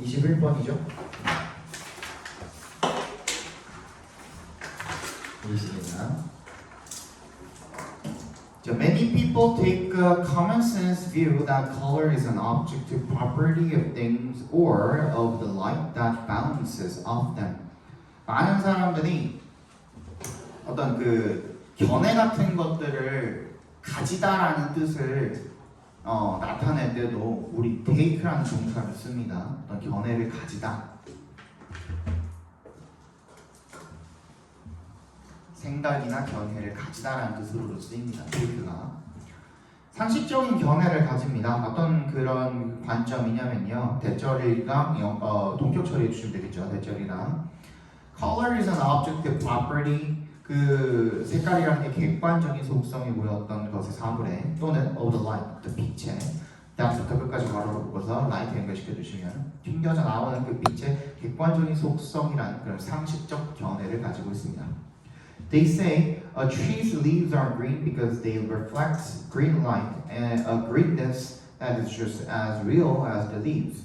21번이죠. 보이시겠나? So many people take a common sense view that color is an objective property of things or of the light that bounces off them. 많은 사람들이 어떤 그 견해 같은 것들을 가지다라는 뜻을 어, 나타낼 때도 우리 take라는 동사를 씁니다. 어떤 견해를 가지다. 생각이나 견해를 가지다라는 뜻으로 쓰입니다. take가 상식적인 견해를 가집니다. 어떤 그런 관점이냐면요. 대절이랑 영- 어, 동격 처리해 주시면 되겠죠. 대절이랑 color is an objective property 그 색깔이라는 게 객관적인 속성이고요. 어떤 것의 사물에 또는 of the light, the 빛에 대학부터 끝까지 바로 묶어서 라이트 연결 시켜 주시면 튕겨져 나오는 그 빛의 객관적인 속성이라는 그런 상식적 견해를 가지고 있습니다. They say a tree's leaves are green because they reflect green light and a greenness that is just as real as the leaves.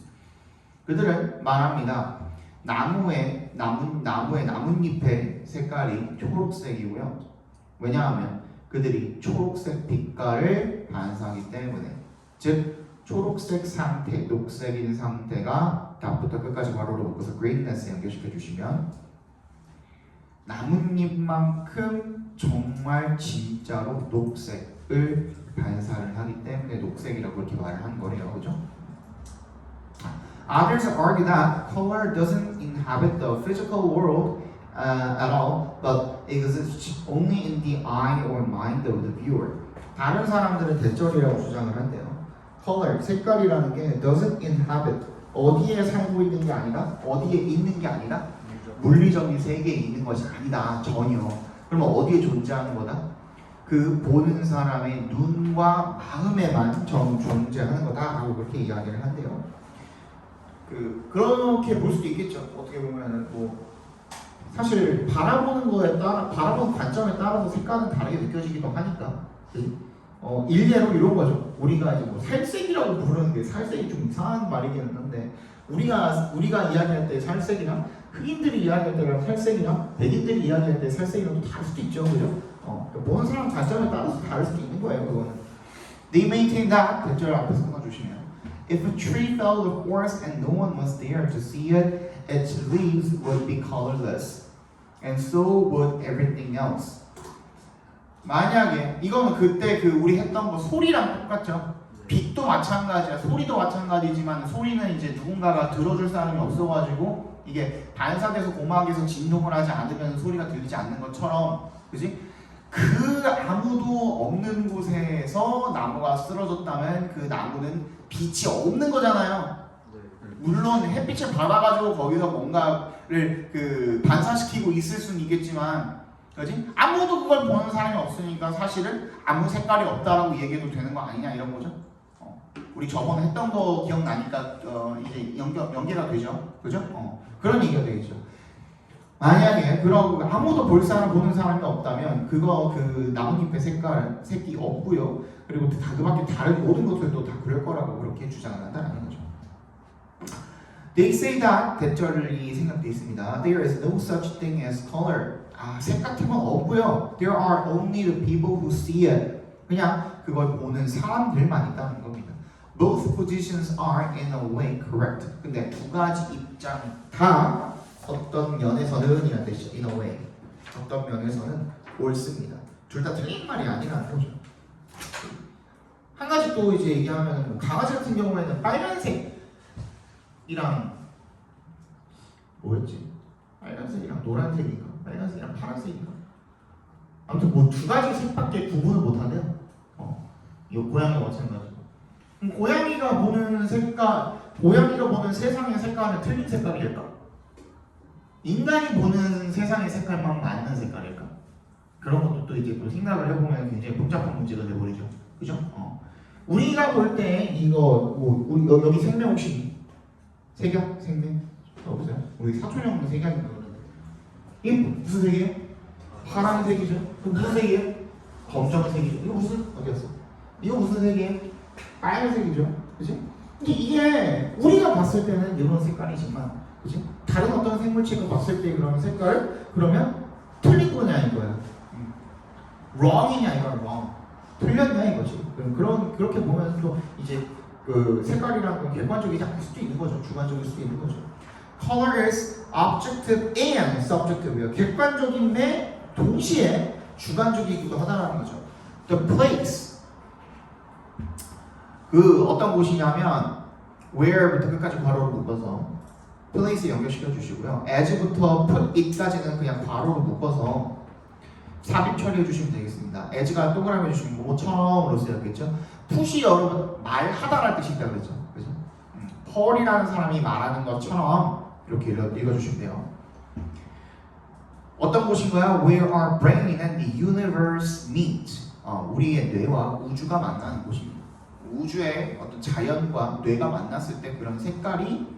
그들은 말합니다. 나무의 나무 나무의 나뭇잎의 색깔이 초록색이고요. 왜냐하면 그들이 초록색 빛깔을 반사하기 때문에 즉 초록색 상태, 녹색인 상태가 다부터 끝까지 바로로 묶어서 greenness 연결시켜 주시면 나뭇잎만큼 정말 진짜로 녹색을 반사를 하기 때문에 녹색이라고 그렇게 말을 한 거래요, 그죠? Others argue that color doesn't inhabit the physical world uh, at all, but exists only in the eye or mind of the viewer. 다른 사람들은 대절이라고 주장을 한대요. Color, 색깔이라는 게 doesn't inhabit, 어디에 살고 있는 게 아니라 어디에 있는 게 아니라 물리적인 세계에 있는 것이 아니다 전혀. 그러면 어디에 존재하는 거다? 그 보는 사람의 눈과 마음에만 정 존재하는 거다라고 그렇게 이야기를 한대요. 그 그렇게 볼 수도 있겠죠. 어떻게 보면은 뭐 사실 바라보는 거에 따라 바라보는 관점에 따라서 색깔은 다르게 느껴지기도 하니까. 어 일례로 이런 거죠. 우리가 이제 뭐 살색이라고 부르는 게 살색이 좀 이상한 말이기는 한데 우리가 우리가 이야기할 때 살색이랑 흑인들이 이야기할 때랑 살색이랑 백인들이 이야기할 때 살색이랑 또 다를 수도 있죠, 그죠? 어 그러니까 보는 사람 관점에 따라서 다를 수도 있는 거예요, 그거는. They maintain that 대절 앞에서 끊어주시면 If a tree fell the forest and no one was there to see it, its leaves would be colorless, and so would everything else. 만약에 이거는 그때 그 우리 했던 거 소리랑 똑같죠. 빛도 마찬가지야. 소리도 마찬가지지만 소리는 이제 누군가가 들어줄 사람이 없어가지고 이게 반사돼서 고막에서 진동을 하지 않으면 소리가 들리지 않는 것처럼, 그지? 그 아무도 없는 곳에서 나무가 쓰러졌다면 그 나무는 빛이 없는 거잖아요. 물론 햇빛을 받아가지고 거기서 뭔가를 그 반사시키고 있을 수는 있겠지만, 그지? 아무도 그걸 보는 사람이 없으니까 사실은 아무 색깔이 없다라고 얘기해도 되는 거 아니냐 이런 거죠. 어. 우리 저번에 했던 거 기억나니까 어, 이제 연결 연계가 되죠, 그죠? 어. 그런 얘기가 되겠죠. 만약에 그런 아무도 볼 사람 보는 사람이 없다면 그거 그 나뭇잎의 색깔 색이 없고요. 그리고 다 그밖에 다른 모든 것들도 다 그럴 거라고 그렇게 주장을 한다는 거죠. They say that 대절이 생각돼 있습니다. There is no such thing as color. 아, 색 같은 건 없고요. There are only the people who see it. 그냥 그걸 보는 사람들만 있다는 겁니다. Both positions are in a way correct. 근데 두 가지 입장 다 어떤 면에서는 이란 뜻이죠. In a way. 어떤 면에서는 옳습니다. 둘 다 틀린 말이 아니라는 거죠. 한 가지 또 이제 얘기하면 뭐 강아지 같은 경우에는 빨간색이랑 뭐였지? 빨간색이랑 노란색인가? 빨간색이랑 파란색인가? 아무튼 뭐 두 가지 색밖에 구분을 못하네요. 어, 이거 고양이가 마찬가지고. 고양이가 보는 색깔, 고양이가 보는 세상의 색깔은 틀린 색깔일까? 인간이 보는 세상의 색깔만 맞는 색깔일까? 그런 것도 또 이제 또 생각을 해보면 굉장히 복잡한 문제가 돼버리죠. 그죠? 어. 우리가 볼 때 이거 뭐 우리 여- 여기 생명 혹시 색영 생명 없어요? 우리 사촌 형은 색영인가 그러는데 이게 무슨 색이에요? 파란색이죠. 그 무슨 색이에요? 검정색이죠. 이거 무슨 어디였어? 이거 무슨 색이에요? 빨간색이죠. 그지? 근데 이게 우리가 봤을 때는 이런 색깔이지만, 그지? 다른 어떤 생물체가 봤을 때 그런 색깔, 그러면 틀린 거냐 이거야. 음. wrong이냐 이거야 wrong. 틀렸냐 이거지. 그럼 그런 그렇게 보면 또 이제 그 색깔이란 건 객관적이지 않을 수도 있는 거죠. 주관적일 수도 있는 거죠. Color is objective and subjectiv이요. 객관적인데 동시에 주관적이기도 하다라는 거죠. The place 그 어떤 곳이냐면 where부터 끝까지 괄호로 묶어서 place 연결시켜 주시고요. as부터 put it까지는 그냥 괄호로 묶어서 삽입 처리해 주시면 되겠습니다. as가 동그라미 해주시면 뭐처럼으로 쓰였겠죠. put이 여러분 말하다라는 뜻이 있다 그랬죠. 그죠? 음, 펄이라는 사람이 말하는 것처럼 이렇게 읽어, 읽어 주시면 돼요. 어떤 곳인가요? Where our brain and the universe meet. 어, 우리의 뇌와 우주가 만나는 곳입니다. 우주의 어떤 자연과 뇌가 만났을 때 그런 색깔이 어,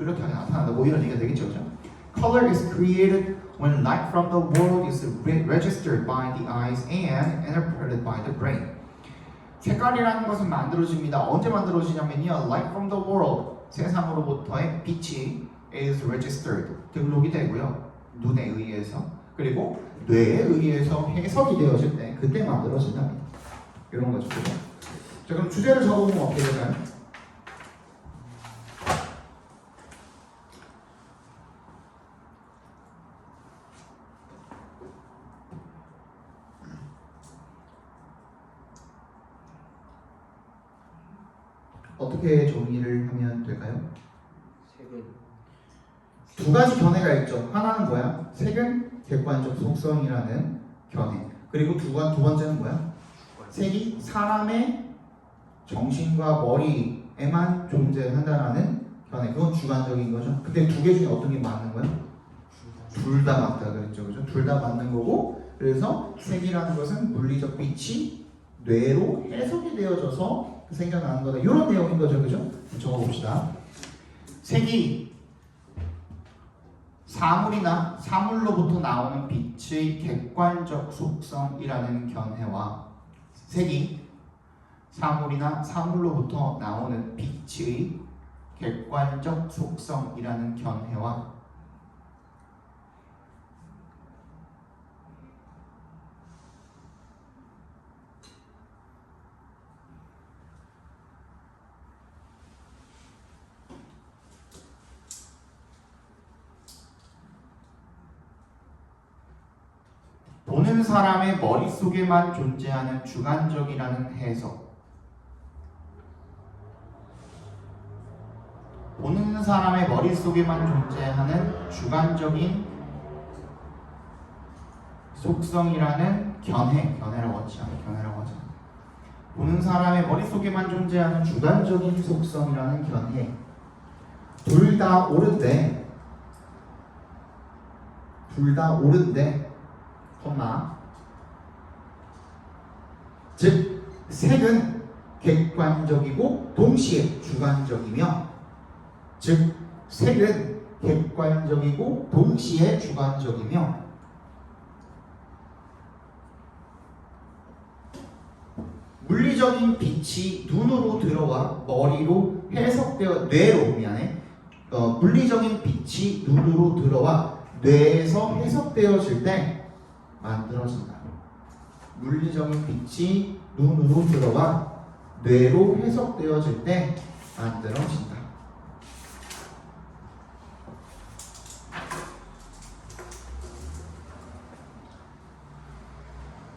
뚜렷하게 나타난다. 뭐 이런 얘기가 되겠죠, 그죠? Color is created when light from the world is re- registered by the eyes and interpreted by the brain. 색깔이라는 것은 만들어집니다. 언제 만들어지냐면요. Light from the world. 세상으로부터의 빛이 is registered. 등록이 되고요. 눈에 의해서. 그리고 뇌에 의해서 해석이 되어질 때 그때 만들어진답니다. 이런 거죠. 자 그럼 주제를 적어보면 어떻게 될까요? 어떻게 정의를 하면 될까요? 색은 두 가지 견해가 있죠. 하나는 뭐야? 색은 객관적 속성이라는 견해. 그리고 두, 번, 두 번째는 뭐야? 색이 사람의 정신과 머리에만 존재한다라는 견해. 그건 주관적인 거죠. 근데 두 개 중에 어떤 게 맞는 거야? 둘 다 맞다 그랬죠. 그죠? 둘 다 맞는 거고. 그래서 색이라는 것은 물리적 빛이 뇌로 해석이 되어져서 생겨나는 거다. 이런 내용인 거죠. 그죠? 적어봅시다. 색이 사물이나 사물로부터 나오는 빛의 객관적 속성이라는 견해와 색이 사물이나 사물로부터 나오는 빛의 객관적 속성이라는 견해와 사람의 머릿속에만 존재하는 주관적이라는 해석. 보는 사람의 머릿속에만 존재하는 주관적인 속성이라는 견해, 견해라고 하지 않아, 견해라고 하지 않아. 보는 사람의 머릿속에만 존재하는 주관적인 속성이라는 견해. 둘 다 옳은데, 둘 다 옳은데, 콤마 즉 색은 객관적이고 동시에 주관적이며 즉 색은 객관적이고 동시에 주관적이며 물리적인 빛이 눈으로 들어와 머리로 해석되어 뇌로 미안해 어, 물리적인 빛이 눈으로 들어와 뇌에서 해석되어질 때 만들어진다. 물리적인 빛이 눈으로 들어와 뇌로 해석되어질 때 만들어진다.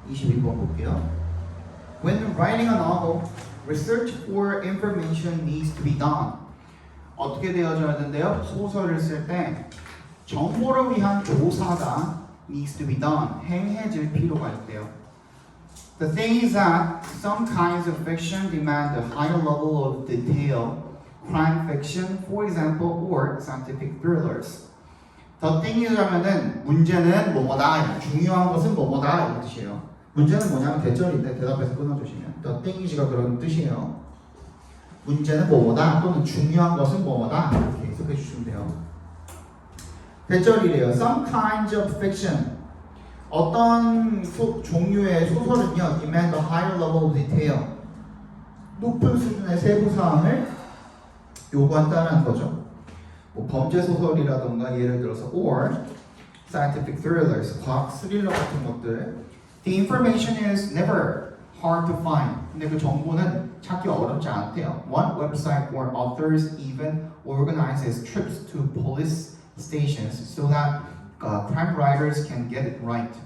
(22번) 볼게요. When writing a novel, research for information needs to be done. 어떻게 되어져야 되는데요? 소설을 쓸 때 정보를 위한 조사가 needs to be done. 행해질 필요가 있대요. The thing is that some kinds of fiction demand a higher level of detail. Crime fiction, for example, or scientific thrillers. The thing이라면은 문제는 뭐뭐다. 중요한 것은 뭐뭐다 이런 뜻이에요. 문제는 뭐냐면 대절인데 대답해서 끊어주시면 The thing이가 그런 뜻이에요. 문제는 뭐뭐다 또는 중요한 것은 뭐뭐다 이렇게 해석해 주시면 돼요. 대절이래요. Some kinds of fiction. 어떤 소, 종류의 소설은요, demand a higher level of detail. 높은 수준의 세부 사항을 요구한다는 거죠. 뭐 범죄 소설이라던가 예를 들어서 or scientific thrillers, 과학 스릴러 같은 것들. The information is never hard to find. 근데 그 정보는 찾기 어렵지 않대요. One website where authors even organizes trips to police stations so that uh, crime writers can get it right.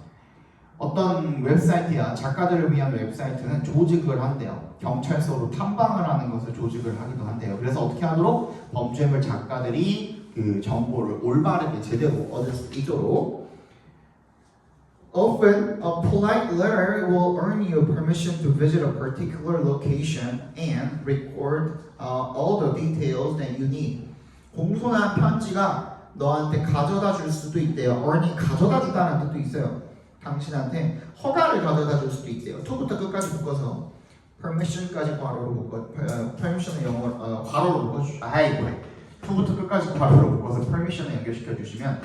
어떤 웹사이트야 작가들을 위한 웹사이트는 조직을 한대요. 경찰서로 탐방을 하는 것을 조직을 하기도 한대요. 그래서 어떻게 하도록 범죄물 작가들이 그 정보를 올바르게 제대로 얻을 수 있도록 Often, a polite letter will earn you permission to visit a particular location and record uh, all the details that you need. 공손한 편지가 너한테 가져다 줄 수도 있대요. earn이 가져다 주다는 뜻도 있어요. 당신한테 허가를 가져다 줄 수도 있대요. to부터 끝까지 묶어서 permission까지 괄호로 묶어 어, permission을 영어 어, 괄호로 묶어 주. 아이 그래. to부터 끝까지 괄호로 묶어서 permission을 연결시켜 주시면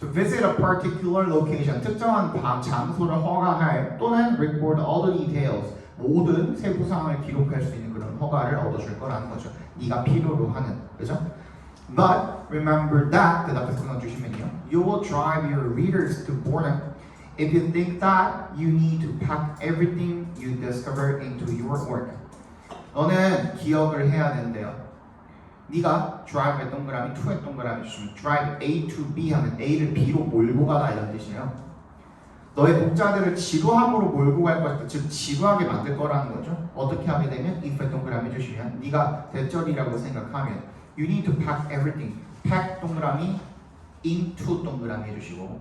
To visit a particular location, 특정한 방, 장소를 허가할 또는 record all the details, 모든 세부 사항을 기록할 수 있는 그런 허가를 얻어줄 거라는 거죠. 네가 필요로 하는, 그죠? But remember that, 그 앞에 끊어주시면요. You will drive your readers to boredom if you think that you need to pack everything you discover into your work. 너는 기억을 해야 된대요. 네가 drive에 동그라미, to에 동그라미 주시면 drive A to B 하면 A를 B로 몰고 가다 이런 뜻이에요. 너의 독자들을 지루함으로 몰고 갈 것이다. 즉 지루하게 만들 거라는 거죠. 어떻게 하게 되면 if에 동그라미 주시면 네가 대절이라고 생각하면 you need to pack everything. pack 동그라미 into 동그라미 해주시고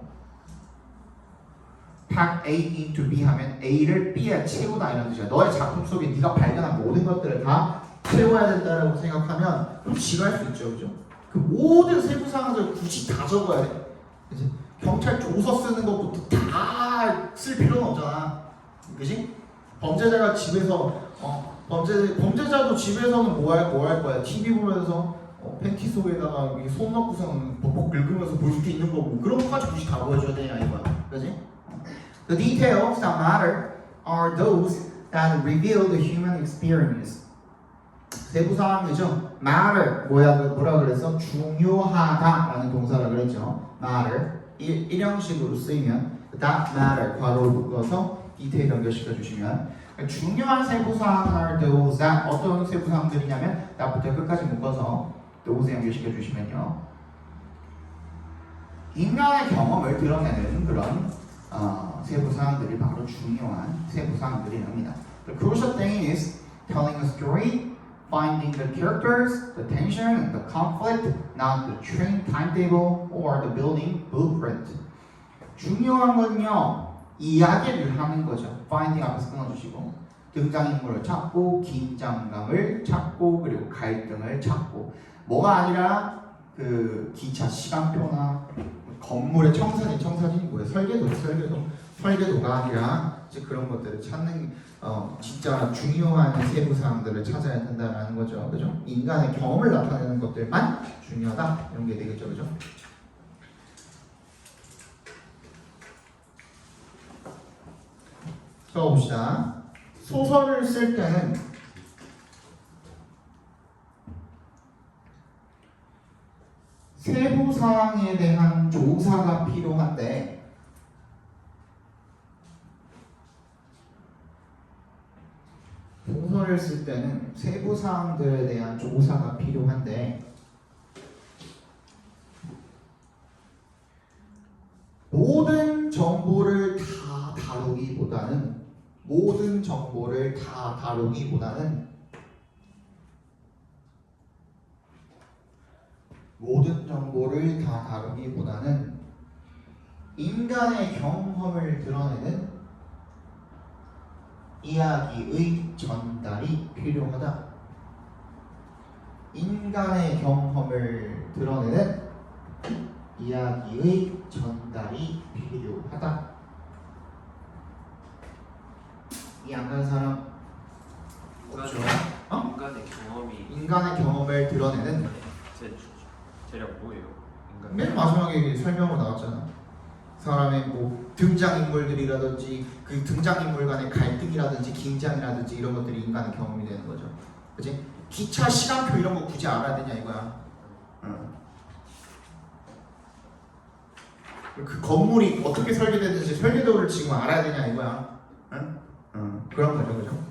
pack A into B 하면 A를 B에 채우다 이런 뜻이야. 너의 작품 속에 네가 발견한 모든 것들을 다 채워야 된다라고 생각하면 그럼 지루할 수 있죠, 그죠? 그 모든 세부 사항을 굳이 다 적어야 돼. 그지? 경찰 조서 쓰는 것부터 다 쓸 필요는 없잖아, 그지? 범죄자가 집에서 어, 범죄 범죄자도 집에서는 뭐할 뭐 할 거야? TV 보면서 어, 팬티 속에다가 손 넣고서는 벅벅 긁으면서 볼 수도 있는 거고 그런 것까지 굳이 다 보여줘야 되냐 이거야, 그지? The details that matter are those that reveal the human experience. 세부 사항이죠. matter 뭐야 그 뭐라 그랬어? 중요하다라는 동사라 그랬죠. matter 일, 일형식으로 쓰이면 that matter 괄호를 묶어서 디테일 연결시켜 주시면 중요한 세부 사항 are those that 어떤 세부 사항들이냐면 that부터 끝까지 묶어서 those 연결시켜 주시면요. 인간의 경험을 드러내는 그런 어, 세부 사항들이 바로 중요한 세부 사항들이랍니다. The crucial thing is telling a story finding the characters, the tension, the conflict, not the train timetable or the building blueprint. 중요한 건요, 이야기를 하는 거죠. finding 앞에서 끊어주시고, 등장인물을 찾고, 긴장감을 찾고, 그리고 갈등을 찾고, 뭐가 아니라 그 기차 시간표나 건물의 청사진, 청사진이 뭐예요? 설계도, 설계도, 설계도가 아니라 이제 그런 것들을 찾는 어, 진짜 중요한 세부 사항들을 찾아야 된다는 거죠. 그죠? 인간의 경험을 나타내는 것들만 중요하다. 이런 게 되겠죠. 그죠? 써봅시다. 소설을 쓸 때는 세부 사항에 대한 조사가 필요한데 소설을 쓸 때는 세부 사항들에 대한 조사가 필요한데 모든 정보를 다 다루기보다는 모든 정보를 다 다루기보다는 모든 정보를 다 다루기보다는 인간의 경험을 드러내는 이야기의 전달이 필요하다. 인간의 경험을 드러내는 이야기의 전달이 필요하다. 이안 가는 사람 없죠? 어? 인간의 경험이 인간의 경험을 드러내는 제 재력 뭐예요? 인간 맨 마지막에 설명으로 나왔잖아. 사람의 뭐 등장 인물들이라든지 그 등장 인물 간의 갈등이라든지 긴장이라든지 이런 것들이 인간의 경험이 되는 거죠. 그지? 기차 시간표 이런 거 굳이 알아야 되냐 이거야. 응. 그 건물이 어떻게 설계됐는지 설계도를 지금 알아야 되냐 이거야. 그런 거죠, 그죠?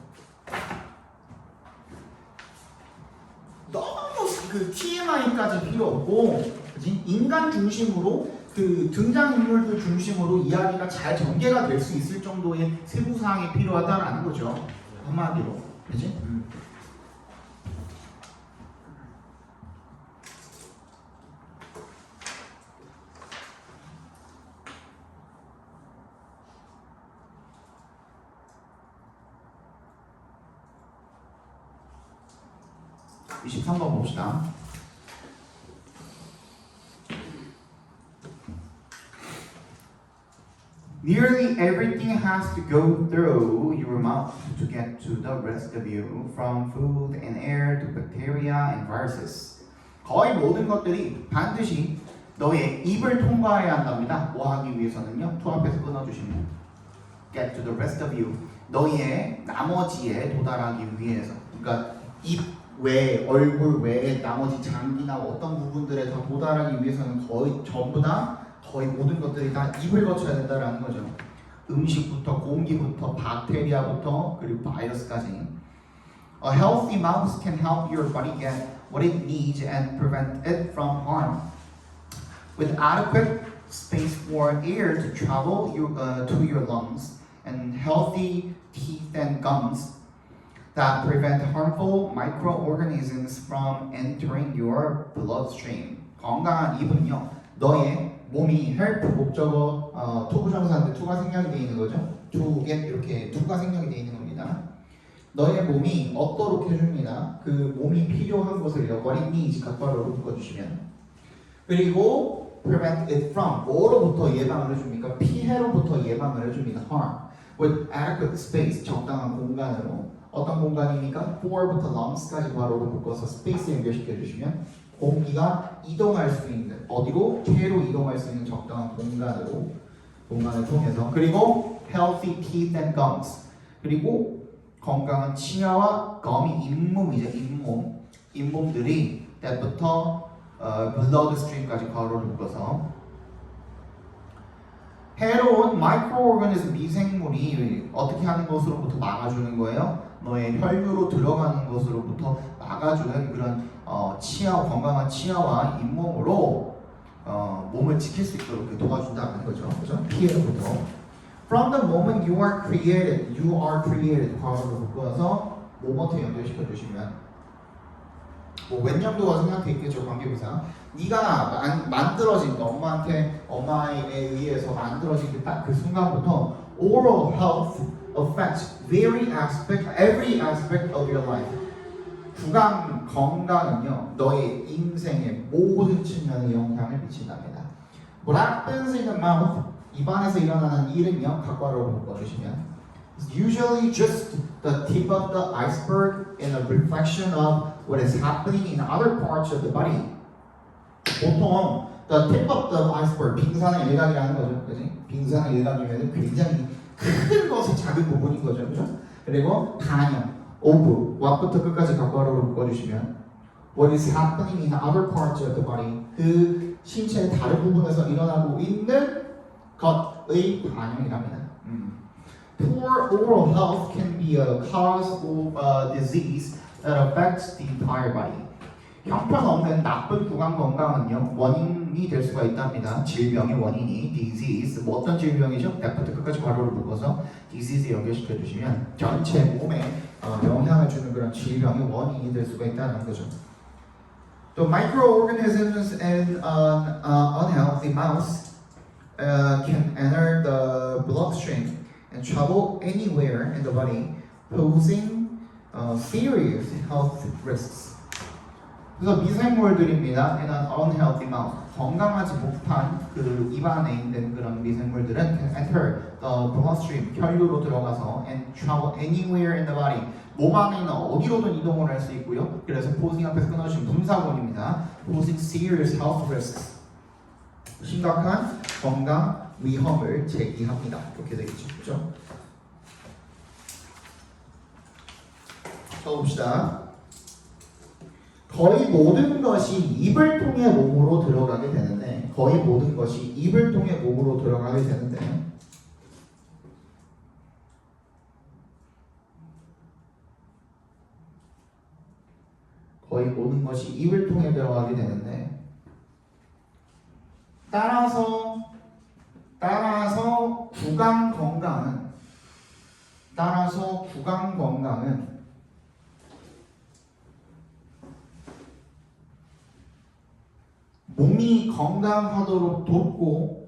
너무 그 TMI까지 필요 없고, 그지? 인간 중심으로 그 등장 인물들 중심으로 이야기가 잘 전개가 될 수 있을 정도의 세부 사항이 필요하다라는 거죠. 한마디로, 그지? 음. (23번) 봅시다. Nearly everything has to go through your mouth to get to the rest of you, from food and air to bacteria and viruses. 거의 모든 것들이 반드시 너의 입을 통과해야 한답니다. 뭐 하기 위해서는요? 투 앞에서 끊어주시면 get to the rest of you. 너의 나머지에 도달하기 위해서. 그러니까 입 외, 얼굴 외에 나머지 장기나 어떤 부분들에 다 도달하기 위해서는 거의 전부 다 거의 모든 것들이 다 입을 거쳐야 된다라는 거죠. 음식부터 공기부터 박테리아부터 그리고 바이러스까지. A healthy mouth can help your body get what it needs and prevent it from harm. With adequate space for air to travel your, uh, to your lungs and healthy teeth and gums that prevent harmful microorganisms from entering your bloodstream. 건강한 입은요, 너의 몸이 헬프 목적어 어, 투부정사인데 투가 생략이 되어 있는 거죠. 투에 이렇게 투가 생략이 되어 있는 겁니다. 너의 몸이 얻도록 해줍니다. 그 몸이 필요한 것을요, needs 각괄호로 묶어주시면. 그리고 prevent it from 뭐로부터 예방을 해줍니까? 피해로부터 예방을 해줍니다. harm with adequate space 적당한 공간으로 어떤 공간입니까? for부터 lums까지 괄호로 묶어서 space 연결시켜 주시면 공기가 이동할 수 있는 어디로 최로 이동할 수 있는 적당한 공간으로 공간을 통해서 그리고 healthy teeth and gums 그리고 건강한 치아와 gum이 잇몸이죠 잇몸 잇몸들이 때부터 어, blood stream까지 괄호를 묶어서 해로운 마이크로오르가니즘 미생물이 어떻게 하는 것으로부터 막아주는 거예요? 너의 혈류로 들어가는 것으로부터 막아주는 그런 어, 치아 건강한 치아와 잇몸으로 어, 몸을 지킬 수 있도록 도와준다는 거죠. 그죠? 피해로부터. From the moment you are created, you are created. 과거로 묶어서 뭐부터 연결시켜 주시면 뭐몇 년도가 생각해 있겠죠 관계부사. 네가 만, 만들어진 거 엄마한테 엄마에 의해서 만들어진 그 딱 그 순간부터 oral health affects very aspect, every aspect of your life. 구강 건강은요 너의 인생의 모든 측면에 영향을 미친답니다. What happens in the mouth 입안에서 일어나는 일은요 각과로 묶어주시면 It's usually just the tip of the iceberg and a reflection of what is happening in other parts of the body. 보통 the tip of the iceberg 빙산의 일각이라는 거죠, 그지? 빙산의 일각이면 굉장히 큰 것의 작은 부분인 거죠, 그죠? 그리고 단형, 오브, what부터 끝까지 각과로 묶어주시면 what is happening in other parts of the body 그 신체의 다른 부분에서 일어나고 있는 것의 반영이랍니다. 음. Poor oral health can be a cause of a disease that affects the entire body. 형편없는 나쁜 구강 건강은요 원인이 될 수가 있답니다. 질병의 원인이 disease 뭐 어떤 질병이죠? 내부터 끝까지 괄호를 묶어서 disease 연결시켜 주시면 전체 몸에 어, 영향을 주는 그런 질병의 원인이 될 수가 있다는 거죠. The microorganisms in an uh, unhealthy mouse uh, can enter the bloodstream and travel anywhere in the body, posing uh, serious health risks. 그래서 미생물들입니다. an unhealthy mouth. 건강하지 못한 그 입안에 있는 그런 미생물들은 can enter the bloodstream, 혈류로 들어가서 and travel anywhere in the body. 몸 안에 있는 어디로든 이동을 할 수 있고요. 그래서 posing 앞에서 끊어주신 분사본입니다. posing serious health risks. 심각한 건강 위험을 제기합니다. 이렇게 되겠죠. 그죠? 써봅시다. 거의 모든 것이 입을 통해 몸으로 들어가게 되는데 거의 모든 것이 입을 통해 몸으로 들어가게 되는데. 거의 모든 것이 입을 통해 들어가게 되는데 따라서 따라서 구강 건강은 따라서 구강 건강은 몸이 건강하도록 돕고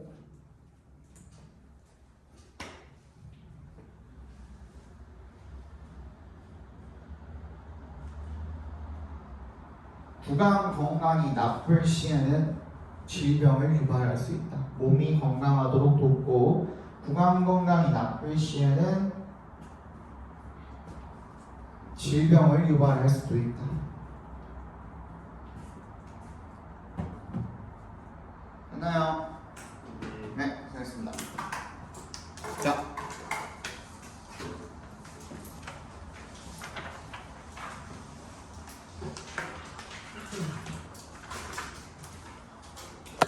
구강 건강이 나쁠 시에는 질병을 유발할 수 있다. 몸이 건강하도록 돕고 구강 건강이 나쁠 시에는 질병을 유발할 수도 있다.